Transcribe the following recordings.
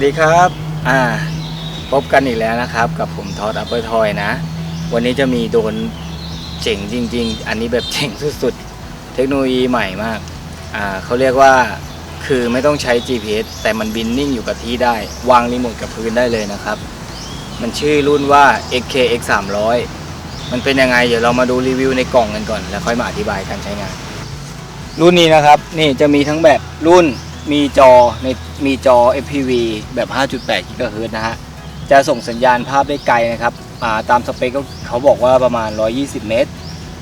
วัสดีครับ อ่า พบกันอีกแล้วนะครับ กับผมทอดอัปเปอร์ทอยนะ วันนี้จะมีโดนเจ๋งจริง ๆ อันนี้แบบเจ๋งสุดๆ เทคโนโลยีใหม่มาก อ่าเขาเรียกว่า คือไม่ต้องใช้ GPS แต่มันบินนิ่งอยู่กับที่ได้ วางรีโมทกับพื้นได้เลยนะครับ มันชื่อรุ่นว่า XKX 300มันเป็นยังไง เดี๋ยวเรามาดูรีวิวในกล่องกันก่อน แล้วค่อยมาอธิบายการใช้งาน รุ่นนี้นะครับ นี่จะมีทั้งแบบรุ่น มีจอในมีจอ FPV แบบ 5.8 GHz นะฮะ จะส่งสัญญาณภาพได้ไกลนะครับาตามสเปคเขาบอกว่าประมาณ 120 เมตร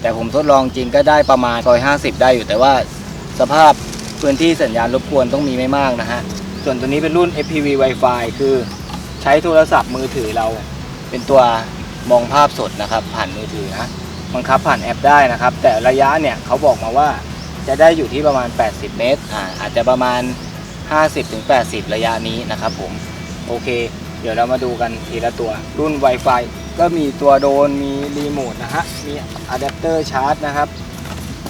แต่ผมทดลองจริงก็ได้ประมาณ 150 ได้อยู่ แต่ว่าสภาพพื้นที่สัญญาณรบกวนต้องมีไม่มากนะฮะ ส่วนตัวนี้เป็นรุ่น FPV Wi-Fi คือใช้โทรศัพท์มือถือเราเป็นตัวมองภาพสดนะครับ ผ่านมือถือนะบังคับผ่านแอปได้นะครับ แต่ระยะเนี่ยเขาบอกมาว่า จะได้อยู่ที่ประมาณ 80 เมตรอ่าอาจจะประมาณ 50-80 ระยะนี้นะครับผม โอเค เดี๋ยวเรามาดูกันทีละตัว รุ่น Wi-Fi ก็มีตัวโดรนมีรีโมทนะฮะ มีอะแดปเตอร์ชาร์จนะครับ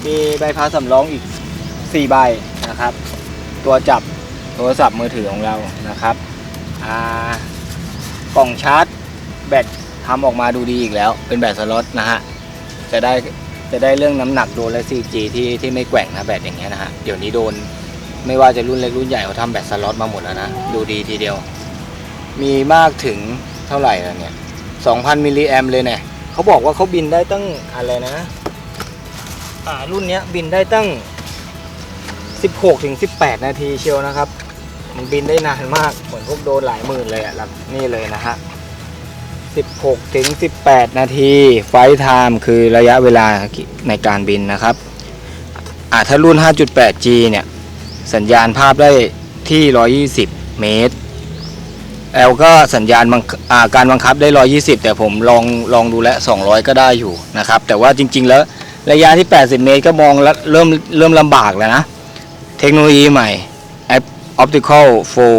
มีใบพัดสำรองอีก 4 ใบนะครับ ตัวจับโทรศัพท์มือถือของเรานะครับอ่ากล่องชาร์จ แบตทำออกมาดูดีอีกแล้ว เป็นแบตสล็อตนะฮะ จะได้ จะได้เรื่องน้ำหนักโดนและ 4G ที่ที่ไม่แกว่งนะแบตอย่างเงี้ยนะฮะเดี๋ยวนี้โดนไม่ว่าจะรุ่นเล็กรุ่นใหญ่เขาทำแบตสล็อตมาหมดแล้วนะ ดูดีทีเดียว มีมากถึงเท่าไหร่แล้วเนี่ย 2,000 มิลลิแอมเลยเนี่ยเขาบอกว่าเขาบินได้ตั้งอะไรนะอ่ารุ่นเนี้ยบินได้ตั้ง 16ถึง18 นาทีเชียวนะครับ มันบินได้นานมากเหมือนพวกโดนหลายหมื่นเลยอะแล้วนี่เลยนะฮะ 16ถึง18 นาทีไฟท์ไทม์คือระยะเวลาในการบินนะครับอ่าถ้ารุ่น 5.8G เนี่ย สัญญาณภาพได้ที่ 120 เมตรแอลก็สัญญาณาการบังคับได้ 120 แต่ผมลองลองดูแล 200 ก็ได้อยู่นะครับ แต่ว่าจริง ๆ แล้วระยะที่ 80 เมตรก็มองเริ่มเริ่มลำบากแล้วนะ เทคโนโลยีใหม่ App Optical for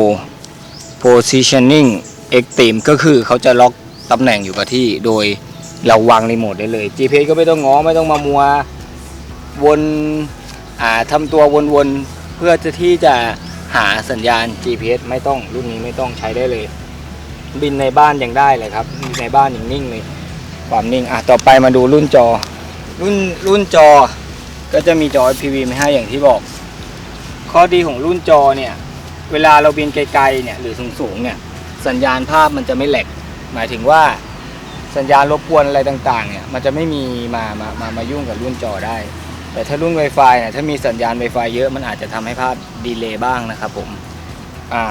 Positioning Extreme ก็คือเขาจะล็อก ตำแหน่งอยู่กับที่โดยเราวางรีโมทได้เลย GPS ก็ไม่ต้องง้อไม่ต้องมามัววนอ่าทำตัววนๆเพื่อจะที่จะหาสัญญาณ GPS ไม่ต้องรุ่นนี้ไม่ต้องใช้ได้เลย บินในบ้านยังได้เลยครับในบ้านยังนิ่งเลยความนิ่งอะต่อไปมาดูรุ่นจอ รุ่นรุ่นจอก็จะมีจอ FPV ม่ให้อย่างที่บอก ข้อดีของรุ่นจอเนี่ย เวลาเราบินไกลๆเนี่ยหรือสูงๆเนี่ยสัญญาณภาพมันจะไม่แหลก หมายถึงว่าสัญญาณรบกวนอะไรต่างๆเนี่ยมันจะไม่มีมามามามายุ่งกับรุ่นจอได้ แต่ถ้ารุ่น Wi-Fi เนี่ยถ้ามีสัญญาณ Wi-Fi เยอะมันอาจจะทำให้ภาพดีเลย์บ้างนะครับผมอ่า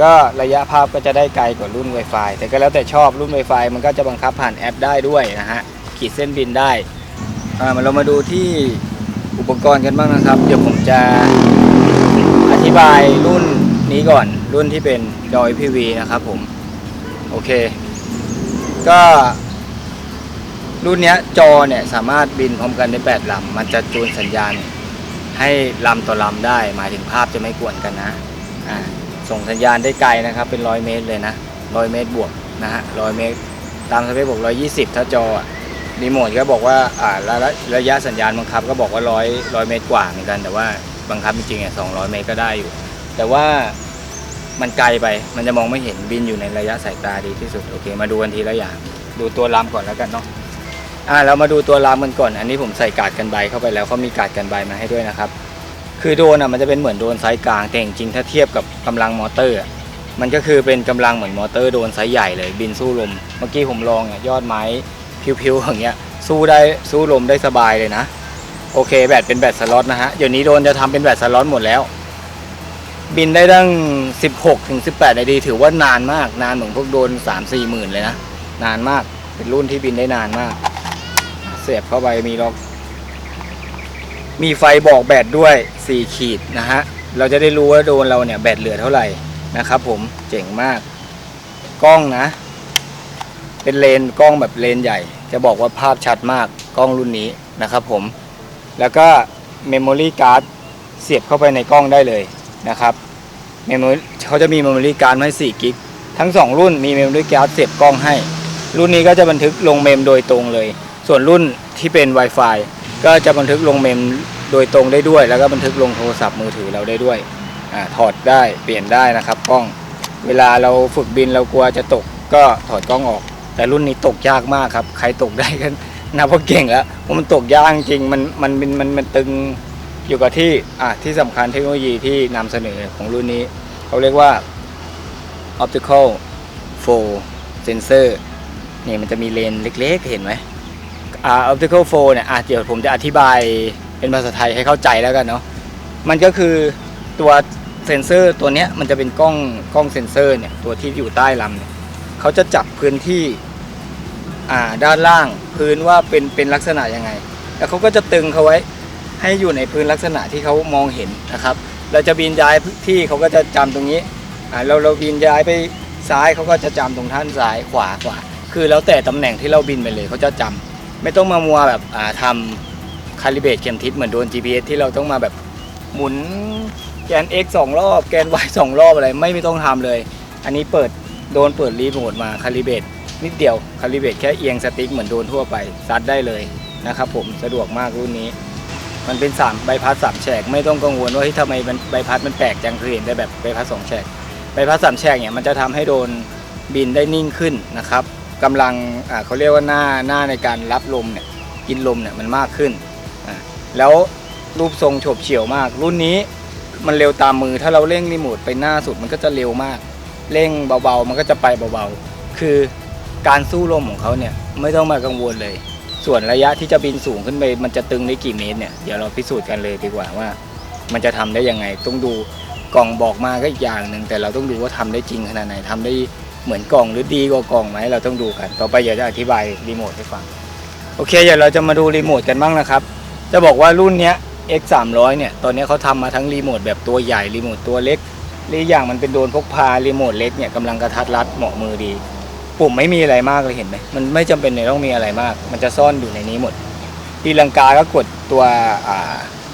ก็ระยะภาพก็จะได้ไกลกว่ารุ่น Wi-Fi แต่ก็แล้วแต่ชอบรุ่น Wi-Fi มันก็จะบังคับผ่านแอปได้ด้วยนะฮะขีดเส้นบินได้อ่ามาเรามาดูที่อุปกรณ์กันบ้างนะครับ เดี๋ยวผมจะอธิบายรุ่นนี้ก่อนรุ่นที่เป็นดอย PV นะครับผม โอเค ก็รุ่นเนี้ยจอเนี่ยสามารถบินพร้อมกันได้8ลำมันจะจูนสัญญาณให้ลำต่อลำได้ หมายถึงภาพจะไม่กวนกันนะอ่าส่งสัญญาณได้ไกลนะครับ เป็นร้อยเมตรเลยนะร้อยเมตรบวกนะฮะร้อยเมตร ตามสเปคบอกร้อยยี่สิบถ้าจอรีโมทก็บอกว่าอ่าระระระยะสัญญาณบังคับก็บอกว่าร้อยร้อยเมตรกว่าเหมือนกัน แต่ว่าบังคับจริงๆอะสองร้อยเมตรก็ได้อยู่ แต่ว่า มันไกลไป มันจะมองไม่เห็นบินอยู่ในระยะสายตาดีที่สุดโอเค มาดูกันทีละอย่าง ดูตัวลำก่อนแล้วกันเนาะอ่าเรามาดูตัวลำกันก่อน อันนี้ผมใส่กาดกันใบเข้าไปแล้วเขามีกาดกันใบมาให้ด้วยนะครับ คือโดนอะมันจะเป็นเหมือนโดนไซส์กลางแต่จริงๆถ้าเทียบกับกำลังมอเตอร์อะมันก็คือเป็นกำลังเหมือนมอเตอร์โดนไซส์ใหญ่เลย บินสู้ลม เมื่อกี้ผมลองอะยอดไม้พิวๆอย่างเงี้ยสู้ได้สู้ลมได้สบายเลยนะ โอเคแบตเป็นแบตสล็อตนะฮะเดี๋ยวนี้โดนจะทำเป็นแบตสล็อตหมดแล้ว บินได้ตั้ง 16ถึง18 นาทีถือว่านานมาก นานเหมือนพวกโดน 3 4หมื่นเลยนะ นานมากเป็นรุ่นที่บินได้นานมาก เสียบเข้าไปมีล็อก มีไฟบอกแบตด้วย 4 ขีดนะฮะ เราจะได้รู้ว่าโดนเราเนี่ยแบตเหลือเท่าไหร่นะครับผมเจ๋งมากกล้องนะ เป็นเลนกล้องแบบเลนใหญ่ จะบอกว่าภาพชัดมากกล้องรุ่นนี้นะครับผมแล้วก็เมมโมรี่การ์ดเสียบเข้าไปในกล้องได้เลย นะครับเมมโมรี่เขาจะมีเมมโมรี่การ์ดให้4กิกทั้ง 2 รุ่นมีเมมโมรี่การ์ดเสียบกล้องให้ รุ่นนี้ก็จะบันทึกลงเมมโดยตรงเลย ส่วนรุ่นที่เป็น Wi-Fi ก็จะบันทึกลงเมมโดยตรงได้ด้วย แล้วก็บันทึกลงโทรศัพท์มือถือเราได้ด้วยอถอดได้เปลี่ยนได้นะครับกล้อง เวลาเราฝึกบินเรากลัวจะตกก็ถอดกล้องออก แต่รุ่นนี้ตกยากมากครับ ใครตกได้ก็นับว่าเก่งแล้วเพราะมันตกยากจริงมันมันมันมันตึง อยู่กับที่อะที่สำคัญเทคโนโลยีที่นำเสนอของรุ่นนี้ เขาเรียกว่า optical flow sensor นี่มันจะมีเลนเล็กๆ เห็นไหมอ่า optical flow เนี่ยอะเดี๋ยวผมจะอธิบายเป็นภาษาไทยให้เข้าใจแล้วกันเนาะมันก็คือตัวเซนเซอร์ตัวนี้มันจะเป็นกล้องกล้องเซนเซอร์เนี่ยตัวที่อยู่ใต้ลำเนี่ยเขาจะจับพื้นที่อ่าด้านล่างพื้นว่าเป็นเป็นลักษณะยังไง แล้วเขาก็จะตึงเขาไว้ ให้อยู่ในพื้นลักษณะที่เขามองเห็นนะครับ เราจะบินย้ายที่เขาก็จะจำตรงนี้เราเราบินย้ายไปซ้ายเขาก็จะจำตรงท่านซ้ายขวาขวาคือแล้วแต่ตำแหน่งที่เราบินไปเลยเขาจะจำไม่ต้องมามัวแบบอ่าทำคาลิเบตเข็มทิศเหมือนโดน GPS ที่เราต้องมาแบบหมุนแกน x สองรอบ แกน y สองรอบอะไรไม่ไม่ต้องทำเลย อันนี้เปิดโดนเปิดรีโมทมาคาลิเบตนิดเดียวคาลิเบตแค่เอียงสติ๊กเหมือนโดนทั่วไปซัดได้เลยนะครับผมสะดวกมากรุ่นนี้ มันเป็น3ใบพัดสามแฉกไม่ต้องกังวลว่าเฮ้ยทำไมมันใบพัดมันแปลกจังคือเห็นได้แบบใบพัดสองแฉกใบพัดสามแฉกเนี่ยมันจะทำให้โดนบินได้นิ่งขึ้นนะครับกำลังเขาเรียกว่าหน้าหน้าในการรับลมเนี่ยกินลมเนี่ยมันมากขึ้น แล้วรูปทรงโฉบเฉี่ยวมาก รุ่นนี้มันเร็วตามมือถ้าเราเร่งรีโมทไปหน้าสุดมันก็จะเร็วมาก เร่งเบาๆ มันก็จะไปเบาๆ คือการสู้ลมของเขาเนี่ยไม่ต้องมากังวลเลย ส่วนระยะที่จะบินสูงขึ้นไปมันจะตึงได้กี่เมตรเนี่ยเดี๋ยวเราพิสูจน์กันเลยดีกว่าว่า มันจะทำได้ยังไง ต้องดูกล่องบอกมาก็อีกอย่างหนึ่งแต่เราต้องดูว่าทำได้จริงขนาดไหนทำได้เหมือนกล่องหรือดีกว่ากล่องไหมเราต้องดูกัน ต่อไปเดี๋ยวจะอธิบายรีโมทให้ฟังโอเคเดี๋ยวเราจะมาดูรีโมทกันบ้างนะครับ จะบอกว่ารุ่นเนี้ย X 3 0 0เนี่ยตอนนี้เขาทำมาทั้งรีโมทแบบตัวใหญ่รีโมทตัวเล็กหรืออย่างมันเป็นโดนพกพารีโมทเล็กเนี่ยกำลังกระทัดรัดเหมาะมือดี ปุ่มไม่มีอะไรมากเลยเห็นไหมมันไม่จำเป็นเลยต้องมีอะไรมาก มันจะซ่อนอยู่ในนี้หมดตีลังกาก็กดตัว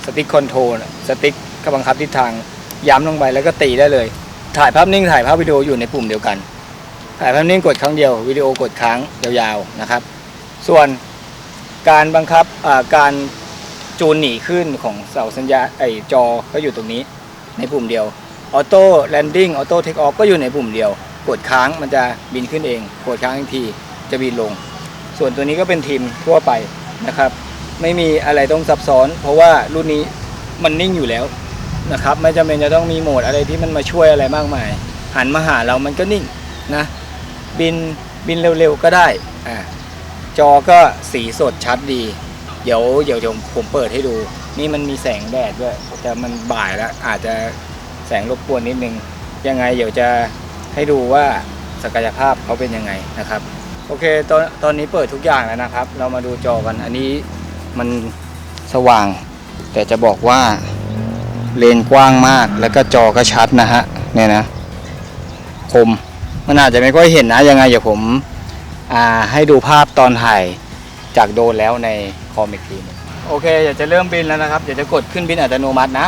สติ๊กคอนโทรลสติ๊กก็บังคับทิศทางย้ำลงไปแล้วก็ตีได้เลย ถ่ายภาพนิ่งถ่ายภาพวิดีโออยู่ในปุ่มเดียวกัน ถ่ายภาพนิ่งกดครั้งเดียววิดีโอกดค้างยาวๆนะครับ ส่วนการบังคับการจูนหนีขึ้นของเสาสัญญาไอจอก็อยู่ตรงนี้ในปุ่มเดียวออโต้แลนดิ้งออโต้เทคออฟก็อยู่ในปุ่มเดียว กดค้างมันจะบินขึ้นเอง กดค้างอีกทีจะบินลง ส่วนตัวนี้ก็เป็นทีมทั่วไปนะครับ ไม่มีอะไรต้องซับซ้อน เพราะว่ารุ่นนี้มันนิ่งอยู่แล้วนะครับ ไม่จำเป็นจะต้องมีโหมดอะไรที่มันมาช่วยอะไรมากมาย หันมาหาเรามันก็นิ่งนะบินบินเร็วๆก็ได้อ่าจอก็สีสดชัดดี เดี๋ยวเดี๋ยวผมผมเปิดให้ดู นี่มันมีแสงแดดด้วยแต่มันบ่ายแล้วอาจจะแสงรบกวนนิดนึง ยังไงเดี๋ยวจะ ให้ดูว่าศักยภาพเขาเป็นยังไงนะครับ โอเคตอนตอนนี้เปิดทุกอย่างแล้วนะครับ เรามาดูจอกันอันนี้มันสว่าง แต่จะบอกว่าเลนกว้างมากแล้วก็จอก็ชัดนะฮะเนี่ยนะคมมันอาจจะไม่ค่อยเห็นนะยังไงเดี๋ยวผมอ่าให้ดูภาพตอนถ่ายจากโดนแล้วในคอมอีกทีนโอเคเดี๋ยวจะเริ่มบินแล้วนะครับเดี๋ยวจะกดขึ้นบินอัตโนมัตินะ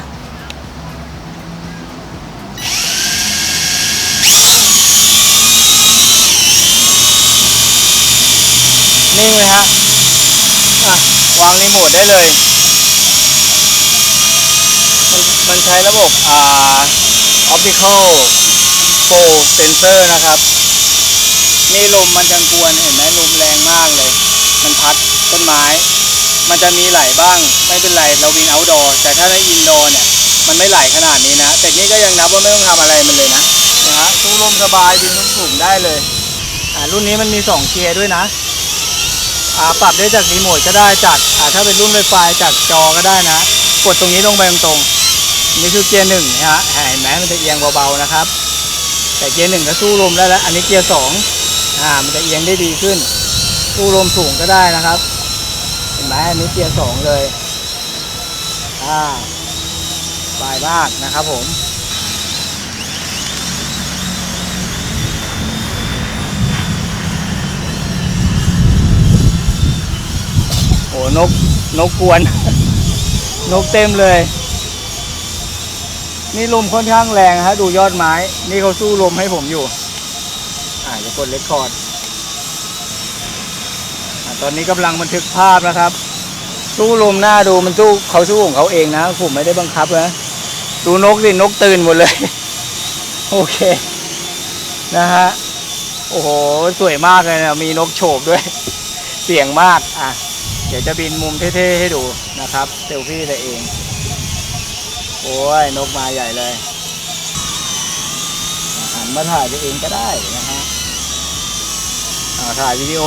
นิ่งเลยฮะอะวางรีโมทได้เลย มันมันใช้ระบบอ่า optical flow sensor นะครับ นี่ลมมันจังกวนเห็นไหมลมแรงมากเลย มันพัดต้นไม้ มันจะมีไหลบ้าง ไม่เป็นไรเราบิน outdoor แต่ถ้าใน indoor เนี่ย มันไม่ไหลขนาดนี้นะ แต่นี่ก็ยังนับว่าไม่ต้องทำอะไรมันเลยนะนะฮะสู้ลมสบายบินสูงได้เลย อ่ารุ่นนี้มันมี 2 เกียร์ด้วยนะ อ่าปรับได้จากรีโมทก็ได้จากอ่าถ้าเป็นรุ่นไวไฟจากจอก็ได้นะ กดตรงนี้ลงไปตรงๆนี่คือเกียร์หนึ่งนะฮะเห็นไหมมันจะเอียงเบาๆนะครับ แต่เกียร์หนึ่งก็สู้ลมได้แล้ว อันนี้เกียร์สองอ่ามันจะเอียงได้ดีขึ้น สู้ลมสูงก็ได้นะครับ เห็นไหมอันนี้เกียร์สองเลยอ่าสบายมากนะครับผม โอ้นกนกกวน นกเต็มเลย นี่ลมค่อนข้างแรงฮะ ดูยอดไม้ นี่เขาสู้ลมให้ผมอยู่ อ่าจะกดเลคคอร์ดตอนนี้กำลังบันทึกภาพนะครับ สู้ลมหน้าดูมันสู้เขาสู้ของเขาเองนะ ผมไม่ได้บังคับนะดูนกสินกตื่นหมดเลย โอเค นะฮะ โอ้โห สวยมากเลยนะมีนกโฉบด้วย เสียงมากอะ ดี๋ยวจะบินมุมเท่ๆให้ดูนะครับเซลฟี่ตัวเอง โอ้ยนกมาใหญ่เลยหันมาถ่ายตัวเองก็ได้นะฮะถ่ายวิดีโอ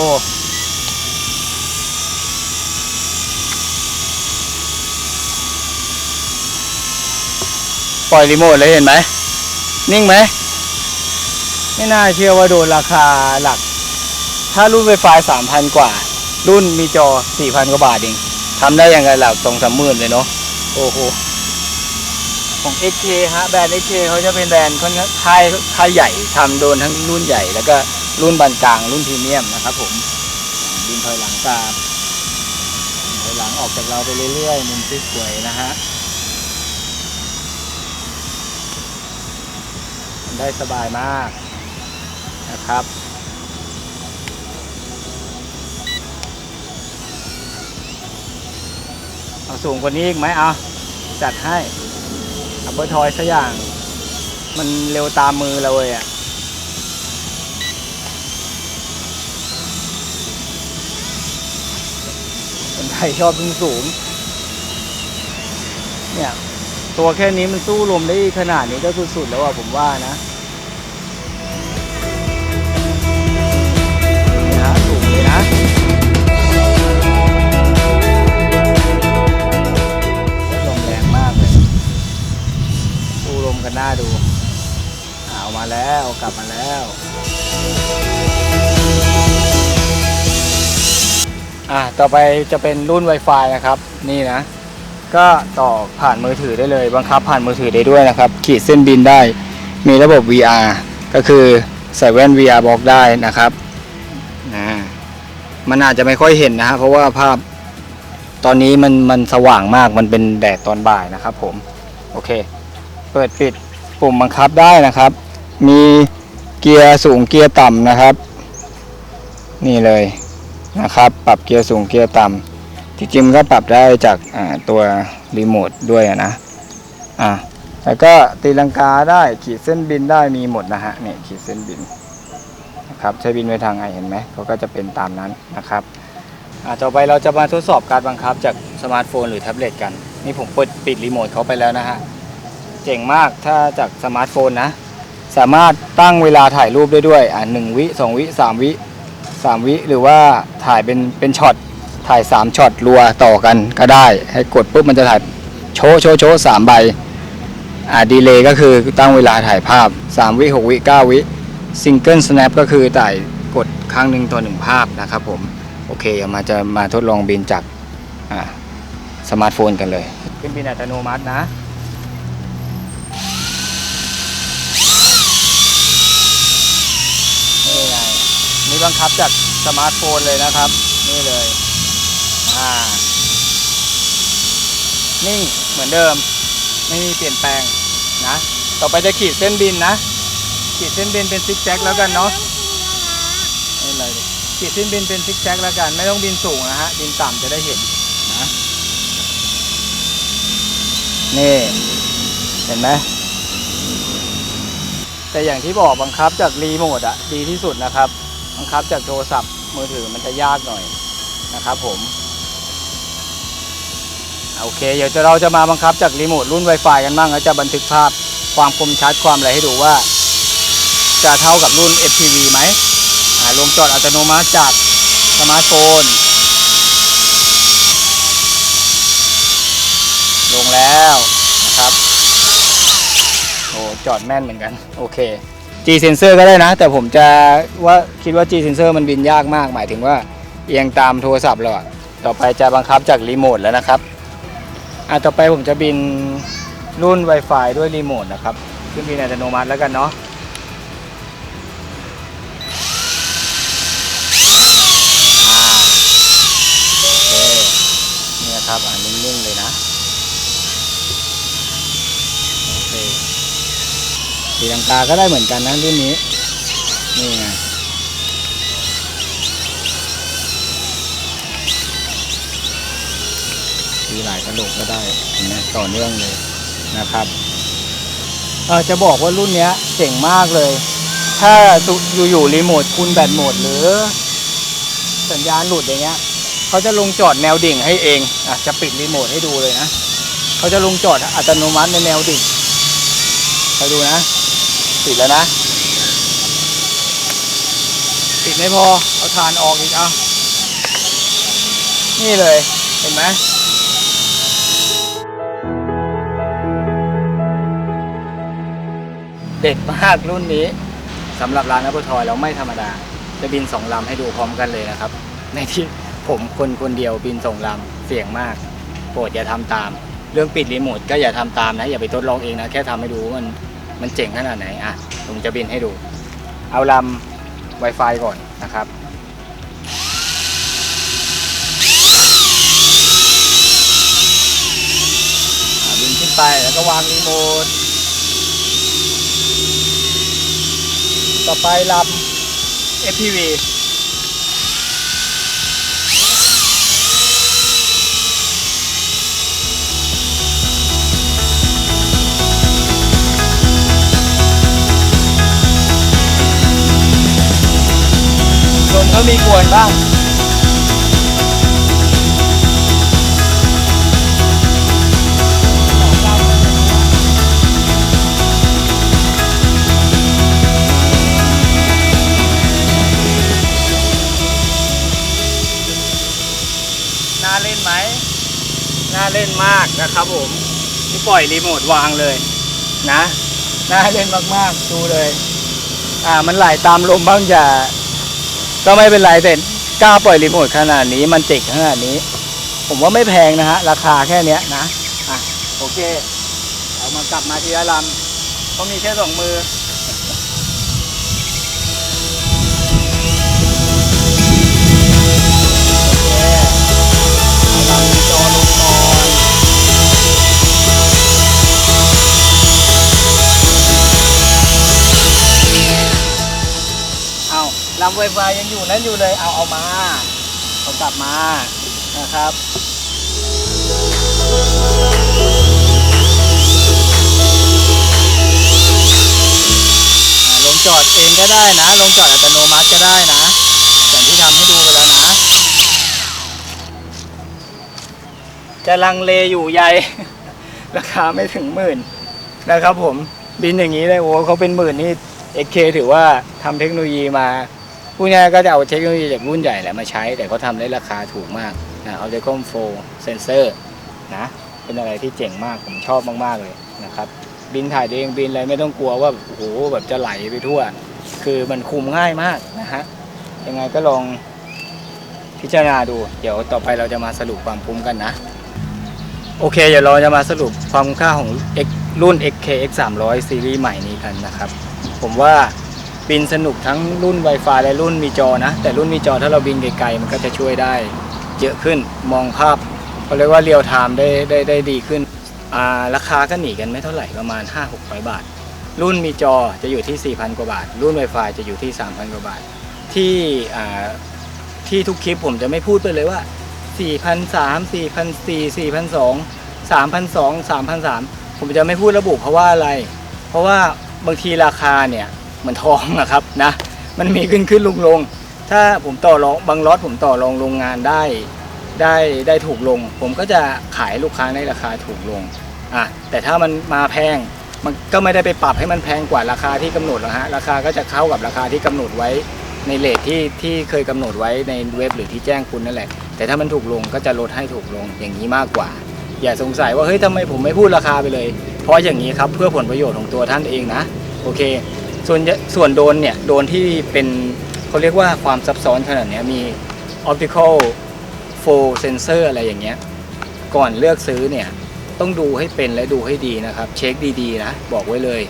ปล่อยรีโมทเลยเห็นไหม นิ่งไหม ไม่น่าเชื่อว่าโดนราคาหลัก ถ้ารุ่นไวไฟสามพันกว่า รุ่นมีจอสี่พันกว่าบาทเองทำได้ยังไงหลักสองสามหมื่นเลยเนาะโอ้โหของ XK ฮะแบรนด์ XK เขาจะเป็นแบรนด์ค่อนข้างค่ายค่ายใหญ่ทำโดนทั้งรุ่นใหญ่ แล้วก็รุ่นบานกลางรุ่นพรีเมียมนะครับผมบินถอยหลังตามถอยหลังออกจากเราไปเรื่อยๆมุมสวยๆนะฮะได้สบายมากนะครับ เอาสูงกว่านี้อีกไหมเอาจัดให้อัปเปอร์ทอยสักอย่าง มันเร็วตามมือเราเลยอะ่ะคนไทยชอบสูงสูงเนี่ย ตัวแค่นี้มันสู้ลมได้ขนาดนี้ก็สุดๆแล้วอะผมว่านะ หน้าดูเอามาแล้วกลับมาแล้ว อะต่อไปจะเป็นรุ่น Wi-Fi นะครับ นี่นะ ก็ต่อผ่านมือถือได้เลย บังคับผ่านมือถือได้ด้วยนะครับ ขีดเส้นบินได้ มีระบบ VR ก็คือใส่แว่น VR บล็อกได้นะครับนะมันอาจจะไม่ค่อยเห็นนะฮะเพราะว่าภาพตอนนี้มันมันสว่างมากมันเป็นแดดตอนบ่ายนะครับผม โอเค เปิดปิด ปุ่มบังคับได้นะครับ มีเกียร์สูงเกียร์ต่ำนะครับ นี่เลยนะครับ ปรับเกียร์สูงเกียร์ต่ำที่จริงก็ปรับได้จากตัวรีโมทด้วยนะอ่าแล้วก็ตีลังกาได้ขีดเส้นบินได้มีหมดนะฮะเนี่ยขีดเส้นบินนะครับใช้บินไปทางไหนเห็นไหมเขาก็จะเป็นตามนั้นนะครับอ่าต่อไปเราจะมาทดสอบการบังคับจากสมาร์ทโฟนหรือแท็บเล็ตกัน นี่ผมเปิดปิดรีโมทเขาไปแล้วนะฮะ เจ๋งมากถ้าจากสมาร์ทโฟนนะ สามารถตั้งเวลาถ่ายรูปได้ด้วยอ่าหนึ่งวิสองวิสามวิสามวิหรือว่าถ่ายเป็นเป็นช็อตถ่าย3ช็อตรัวต่อกันก็ได้ ให้กดปุ๊บมันจะถ่ายโชว์โชว์โชว์สามใบอ่าดีเลย์ก็คือตั้งเวลาถ่ายภาพ 3 วิ6วิ9วิซิงเกิลสแนปก็คือถ่ายกดครั้งหนึ่งต่อหนึ่งภาพนะครับผม โอเคเอามาจะมาทดลองบินจากอ่าสมาร์ทโฟนกันเลย ขึ้นบินอัตโนมัตินะ นี่ไง นี่บังคับจากสมาร์ทโฟนเลยนะครับ นี่เลย อ่า นิ่งเหมือนเดิม ไม่มีเปลี่ยนแปลงนะ ต่อไปจะขีดเส้นบินนะ ขีดเส้นบินเป็นซิกแซกแล้วกันเนาะไม่เป็นไรดิขีดเส้นบินเป็นซิกแซกแล้วกัน ไม่ต้องบินสูงนะฮะ บินต่ำจะได้เห็นนะ นี่ เห็นไหมแต่อย่างที่บอกบังคับจากรีโมทอะดีที่สุดนะครับ บังคับจากโทรศัพท์มือถือมันจะยากหน่อยนะครับผมโอเค เดี๋ยวเราจะมาบังคับจากรีโมทรุ่น Wi-Fi กันบ้างแล้วจะบันทึกภาพความคมชัดความอะไรให้ดูว่า จะเท่ากับรุ่น FPV ไหมอ่าลงจอดอัตโนมัติจากสมาร์ทโฟน ลงแล้วนะครับ โอ้จอดแม่นเหมือนกัน โอเค G sensor ก็ได้นะ แต่ผมจะว่าคิดว่า G sensor มันบินยากมาก หมายถึงว่าเอียงตามโทรศัพท์เราอะต่อไปจะบังคับจากรีโมทแล้วนะครับอะต่อไปผมจะบินรุ่น Wi-Fi ด้วยรีโมทนะครับ ขึ้นบินอัตโนมัติแล้วกันเนาะ ตีลังกาก็ได้เหมือนกันนะรุ่นนี้ นี่ไงตีหลายกระโหลกก็ได้เห็นไหมต่อเนื่องเลยนะครับเออจะบอกว่ารุ่นเนี้ยเจ๋งมากเลย ถ้าอยู่ๆรีโมทคุณแบตหมดหรือ สัญญาณหลุดอย่างเงี้ยเขาจะลงจอดแนวดิ่งให้เองอะจะปิดรีโมทให้ดูเลยนะเขาจะลงจอดอัตโนมัติในแนวดิ่งไปดูนะ ปิดแล้วนะปิดไม่พอ เอาฐานออกอีกเอานี่เลย เห็นไหมเด็ดมากรุ่นนี้สำหรับร้านอัปทอยเราไม่ธรรมดา จะบินสองลำให้ดูพร้อมกันเลยนะครับ ในที่ผมคนคนเดียวบินสองลำเสี่ยงมาก โปรดอย่าทำตาม เรื่องปิดรีโมทก็อย่าทำตามนะ อย่าไปทดลองเองนะ แค่ทำให้ดูมัน มันเจ๋งขนาดไหนอะผมจะบินให้ดู เอาลำ Wi-Fi ก่อนนะครับบินขึ้นไปแล้วก็วางรีโมทต่อไปลำ FPV ก็มีกวนบ้างน่าเล่นไหมน่าเล่นมากนะครับผมนี่ปล่อยรีโมทวางเลยนะน่าเล่นมากๆดูเลย อ่ามันไหลตามลมบ้างอย่า ก็ไม่เป็นไรเซนกล้าปล่อยรีโมทขนาดนี้มันเจ๋งขนาดนี้ ผมว่าไม่แพงนะฮะ ราคาแค่เนี้ยนะ อะ โอเค เอามากลับมาทีละลำเขามีแค่สองมือ ลำไวไฟยังอยู่นั่นอยู่เลยเอาเอามาเอากลับมานะครับอ่าลงจอดเองก็ได้นะ ลงจอดอัตโนมัติก็ได้นะอย่างที่ทำให้ดูไปแล้วนะ จะลังเลอยู่ใหญ่ราคาไม่ถึงหมื่นนะครับผมบินอย่างนี้เลยโอ้เขาเป็นหมื่นนี่ XK ถือว่าทำเทคโนโลยีมา พูดง่ายก็จะเอาเทคโนโลยีจากรุ่นใหญ่แหละมาใช้ แต่เขาทำได้ราคาถูกมากนะเอาเจคอมโฟเซนเซอร์นะเป็นอะไรที่เจ๋งมากผมชอบมากๆเลยนะครับบินถ่ายเองบินอะไรไม่ต้องกลัวว่าโอ้โหแบบจะไหลไปทั่ว คือมันคุมง่ายมากนะฮะยังไงก็ลองพิจารณาดู เดี๋ยวต่อไปเราจะมาสรุปความคุ้มกันนะ โอเค เดี๋ยวเราจะมาสรุปความคุ้มค่าของ X รุ่น XKX 300 ซีรีส์ใหม่นี้กันนะครับ ผมว่า บินสนุกทั้งรุ่น Wi-Fi และรุ่นมีจอนะ แต่รุ่นมีจอถ้าเราบินไกลๆมันก็จะช่วยได้ เยอะขึ้นมองภาพเขาเรียกว่าเรียลไทม์ได้ได้ได้ดีขึ้นาราคาก็หนีกันไม่เท่าไหร่ประมาณ 5-600 บาท รุ่นมีจอจะอยู่ที่ 4,000 กว่าบาท รุ่น Wi-Fi จะอยู่ที่ 3,000 กว่าบาท ที่ที่ทุกคลิปผมจะไม่พูดไปเลยว่า4,300 4,400 4,200 3,200 3,300ผมจะไม่พูดระบุเพราะว่าอะไร เพราะว่าบางทีราคาเนี่ย เหมือนทองอะครับนะมันมีขึ้นขึ้นลงลงถ้าผมต่อรองบางล็อตผมต่อรองโรงงานได้ได้ได้ถูกลง ผมก็จะขายลูกค้าในราคาถูกลงอะแต่ถ้ามันมาแพงมันก็ไม่ได้ไปปรับให้มันแพงกว่าราคาที่กำหนดหรอกฮะราคาก็จะเข้ากับราคาที่กำหนดไว้ในเลทที่ที่เคยกำหนดไว้ในเว็บหรือที่แจ้งคุณนั่นแหละ แต่ถ้ามันถูกลงก็จะลดให้ถูกลงอย่างนี้มากกว่า อย่าสงสัยว่าเฮ้ยทำไมผมไม่พูดราคาไปเลย เพราะอย่างนี้ครับเพื่อผลประโยชน์ของตัวท่านเองนะ โอเค ส่วนส่วนโดนเนี่ยโดนที่เป็นเขาเรียกว่าความซับซ้อนขนาดนี้มี optical full sensor อะไรอย่างเงี้ยก่อนเลือกซื้อเนี่ยต้องดูให้เป็นและดูให้ดีนะครับ เช็คดีๆนะบอกไว้เลย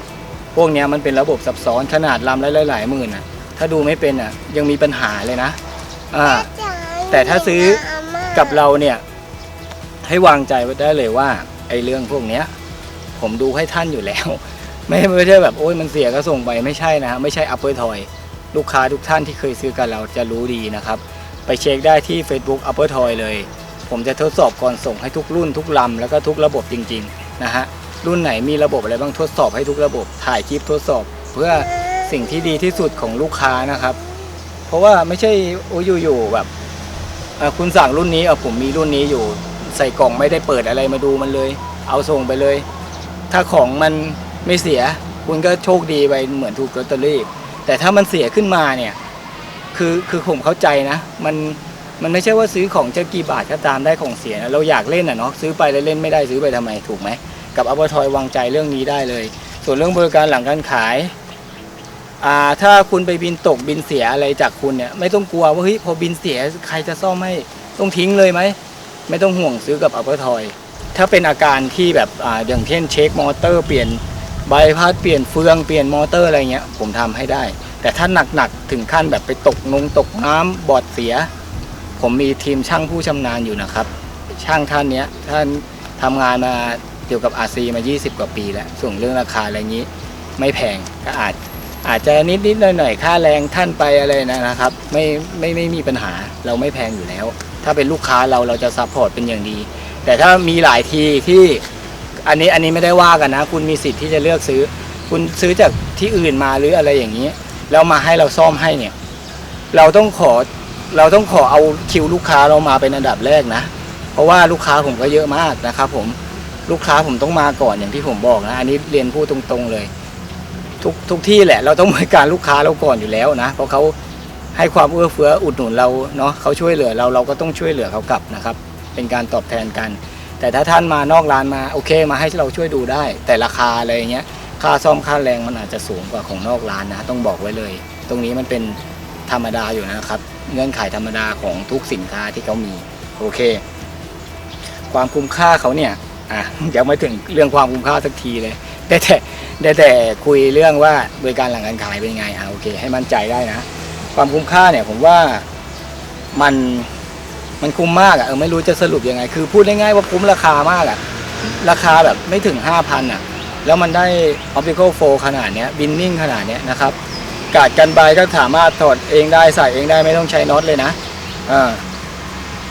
พวกเนี้ยมันเป็นระบบซับซ้อนขนาดลำหลายหลายหมื่นอะ ถ้าดูไม่เป็นอะยังมีปัญหาเลยนะอ่าแต่ถ้าซื้อกับเราเนี่ยให้วางใจไว้ได้เลยว่าไอ้เรื่องพวกเนี้ยผมดูให้ท่านอยู่แล้ว ไม่ไม่ใช่แบบโอ้ยมันเสียก็ส่งไปไม่ใช่นะฮะไม่ใช่ Upper Toy ลูกค้าทุกท่านที่เคยซื้อกับเราจะรู้ดีนะครับ ไปเช็คได้ที่ Facebook Upper Toy เลย ผมจะทดสอบก่อนส่งให้ทุกรุ่นทุกลำแล้วก็ทุกระบบจริงๆนะฮะรุ่นไหนมีระบบอะไรบ้างทดสอบให้ทุกระบบ ถ่ายคลิปทดสอบ เพื่อสิ่งที่ดีที่สุดของลูกค้านะครับ เพราะว่าไม่ใช่โอ้ยอยู่ๆแบบคุณสั่งรุ่นนี้เออผมมีรุ่นนี้อยู่ ใส่กล่องไม่ได้เปิดอะไรมาดูมันเลย เอาส่งไปเลย ถ้าของมัน ไม่เสียคุณก็โชคดีไปเหมือนถูกลอตเตอรี่ แต่ถ้ามันเสียขึ้นมาเนี่ย คือคือผมเข้าใจนะ มันมันไม่ใช่ว่าซื้อของจะกี่บาทก็ตามได้ของเสียนะเราอยากเล่นอะเนาะซื้อไปแล้วเล่นไม่ได้ซื้อไปทำไมถูกไหมกับอัปทอยวางใจเรื่องนี้ได้เลย ส่วนเรื่องบริการหลังการขายอ่าถ้าคุณไปบินตกบินเสียอะไรจากคุณเนี่ยไม่ต้องกลัวว่าเฮ้ยพอบินเสียใครจะซ่อมให้ต้องทิ้งเลยไหมไม่ต้องห่วงซื้อกับอัปทอย ถ้าเป็นอาการที่แบบอ่าอย่างเช่นเช็คมอเตอร์เปลี่ยน ใบพัดเปลี่ยนเฟืองเปลี่ยนมอเตอร์อะไรเงี้ยผมทำให้ได้ แต่ถ้าหนักๆถึงขั้นแบบไปตกนงตกน้ำบอดเสีย ผมมีทีมช่างผู้ชำนาญอยู่นะครับ ช่างท่านเนี้ยท่านทำงานมาเกี่ยวกับ RC มา 20 กว่าปีแล้วส่วนเรื่องราคาอะไรงนี้ ไม่แพงก็อาจอาจจะนิดนิดหน่อยหน่อยค่าแรงท่านไปอะไรนะนะครับ ไม่ไม่ไม่มีปัญหาเราไม่แพงอยู่แล้ว ถ้าเป็นลูกค้าเราเราจะซัพพอร์ตเป็นอย่างดี แต่ถ้ามีหลายทีที่ อันนี้อันนี้ไม่ได้ว่ากันนะ คุณมีสิทธิ์ที่จะเลือกซื้อ คุณซื้อจากที่อื่นมาหรืออะไรอย่างนี้ แล้วมาให้เราซ่อมให้เนี่ย เราต้องขอเราต้องขอเอาคิวลูกค้าเรามาเป็นอันดับแรกนะ เพราะว่าลูกค้าผมก็เยอะมากนะครับ ผมลูกค้าผมต้องมาก่อนอย่างที่ผมบอกนะ อันนี้เรียนพูดตรงๆเลย ทุกทุกที่แหละ เราต้องบริการลูกค้าเราก่อนอยู่แล้วนะ เพราะเขาให้ความเอื้อเฟื้ออุดหนุนเราเนาะเขาช่วยเหลือเราเราก็ต้องช่วยเหลือเขากลับนะครับ เป็นการตอบแทนกัน แต่ถ้าท่านมานอกร้านมาโอเคมาให้เราช่วยดูได้ แต่ราคาอะไรเงี้ยค่าซ่อมค่าแรงมันอาจจะสูงกว่าของนอกร้านนะต้องบอกไว้เลย ตรงนี้มันเป็นธรรมดาอยู่นะครับ เงื่อนไขธรรมดาของทุกสินค้าที่เขามีโอเค ความคุ้มค่าเขาเนี่ยอะยังไม่ถึงเรื่องความคุ้มค่าสักทีเลยได้แต่ได้แต่คุยเรื่องว่าบริการหลังการขายเป็นไงอะโอเค ให้มั่นใจได้นะ ความคุ้มค่าเนี่ยผมว่ามัน มันคุ้มมากอะเออไม่รู้จะสรุปยังไง คือพูดง่ายๆว่าคุ้มราคามากอะ ราคาแบบไม่ถึง 5,000อะ แล้วมันได้ optical flow ขนาดเนี้ยบินนิ่งขนาดเนี้ยนะครับกาดกันใบก็สามารถถอดเองได้ใส่เองได้ไม่ต้องใช้น็อตเลยนะอ่า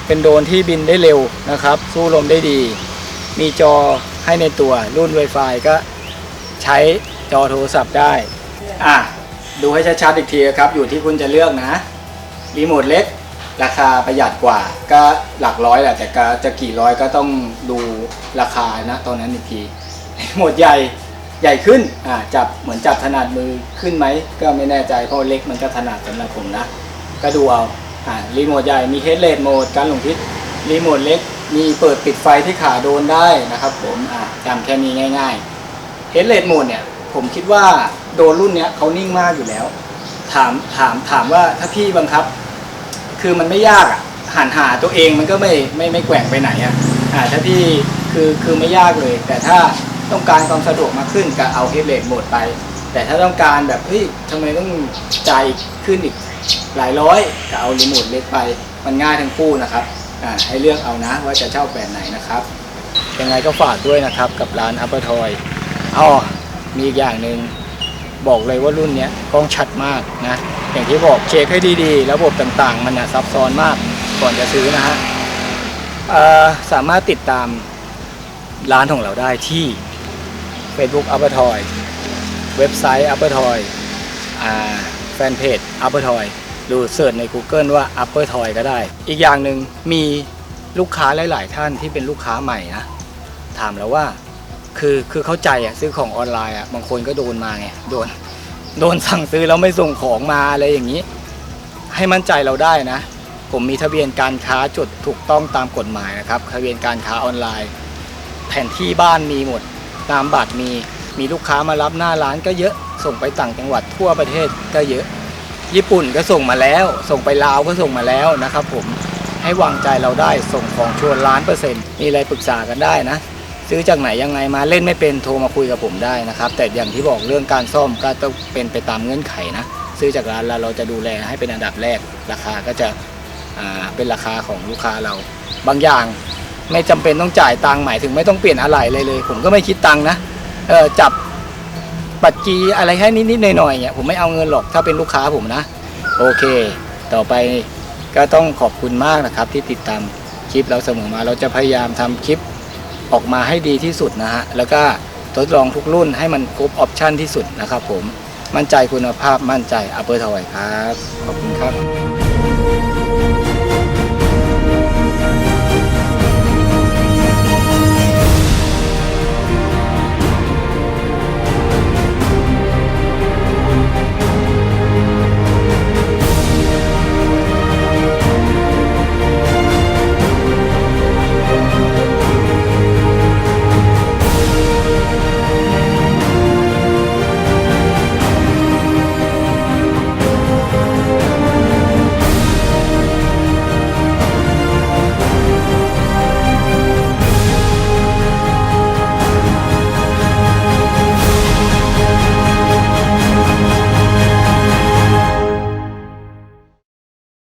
เป็นโดรนที่บินได้เร็วนะครับ สู้ลมได้ดี มีจอให้ในตัวรุ่น Wi-Fi ก็ใช้จอโทรศัพท์ได้ อะ ดูให้ชัดๆอีกทีครับ อยู่ที่คุณจะเลือกนะ รีโมทเล็ก ราคาประหยัดกว่าก็หลักร้อยแหละแต่ก็จะกี่ร้อยก็ต้องดูราคานะตอนนั้นอีกทีรีโมทใหญ่ใหญ่ขึ้นอ่าจับเหมือนจับถนัดมือขึ้นไหมก็ไม่แน่ใจเพราะเล็กมันก็ถนัดสำหรับผมนะ ก็ดูเอาอ่ารีโมทใหญ่มีเฮดเลดโหมดการหลงทิศรีโมทเล็กมีเปิดปิดไฟที่ขาโดนได้นะครับผมอ่าจำแค่นี้ง่ายๆเฮดเลดโหมดเนี่ยผมคิดว่าโดนรุ่นเนี้ยเขานิ่งมากอยู่แล้ว ถามถามถามว่าถ้าพี่บังคับ คือมันไม่ยากอะหันหาตัวเองมันก็ไม่ไม่ไม่แกว่งไปไหนอะอ่าถ้าพี่คือคือไม่ยากเลย แต่ถ้าต้องการความสะดวกมากขึ้นก็เอาเฮดเลดโหมดไป แต่ถ้าต้องการแบบเฮ้ยทำไมต้องจ่ายขึ้นอีกหลายร้อยก็เอารีโมทเล็กไปมันง่ายทั้งคู่นะครับอ่าให้เลือกเอานะว่าจะเช่าแบบไหนนะครับยังไงก็ฝากด้วยนะครับกับร้านอัปเปอร์ทอยอ๋อมีอีกอย่างหนึ่ง บอกเลยว่ารุ่นนี้กล้องชัดมากนะอย่างที่บอกเช็คให้ดีๆ ระบบต่างๆ มันนะซับซ้อนมากก่อนจะซื้อนะฮะสามารถติดตามร้านของเราได้ที่ Facebook u p p e r Toy เว็บไซต์ u p p e r Toy อ่าแฟนเพจ u p p e r Toy ดูเสิร์ชใน Google ว่า Upper Toy ก็ได้ อีกอย่างหนึ่งมีลูกค้าหลาย ๆ ท่านที่เป็นลูกค้าใหม่นะ ถามแล้วว่า คือคือเข้าใจอะซื้อของออนไลน์อะบางคนก็โดนมาไงโดนโดนสั่งซื้อแล้วไม่ส่งของมาอะไรอย่างนี้ ให้มั่นใจเราได้นะ ผมมีทะเบียนการค้าจดถูกต้องตามกฎหมายนะครับทะเบียนการค้าออนไลน์ แผนที่บ้านมีหมด ตามบัตรมีมีลูกค้ามารับหน้าร้านก็เยอะส่งไปต่างจังหวัดทั่วประเทศก็เยอะ ญี่ปุ่นก็ส่งมาแล้ว ส่งไปลาวก็ส่งมาแล้วนะครับ ผมให้วางใจเราได้ส่งของชวนล้านเปอร์เซ็นต์มีอะไรปรึกษากันได้นะ ซื้อจากไหนยังไงมาเล่นไม่เป็นโทรมาคุยกับผมได้นะครับ แต่อย่างที่บอกเรื่องการซ่อมก็ต้องเป็นไปตามเงื่อนไขนะ ซื้อจากร้านเราเราจะดูแลให้เป็นอันดับแรก ราคาก็จะเป็นราคาของลูกค้าเรา บางอย่างไม่จำเป็นต้องจ่ายตังค์หมายถึงไม่ต้องเปลี่ยนอะไรเลยเลย ผมก็ไม่คิดตังค์นะจับปัจจีอะไรให้นิดๆหน่อยๆเนี่ยผมไม่เอาเงินหรอกถ้าเป็นลูกค้าผมนะ โอเค ต่อไปก็ต้องขอบคุณมากนะครับที่ติดตามคลิปเราเสมอมาเราจะพยายามทำคลิป ออกมาให้ดีที่สุดนะฮะ แล้วก็ทดลองทุกรุ่นให้มันครบออปชันที่สุดนะครับผม มั่นใจคุณภาพมั่นใจอัปเปอร์ทอยครับ ขอบคุณครับ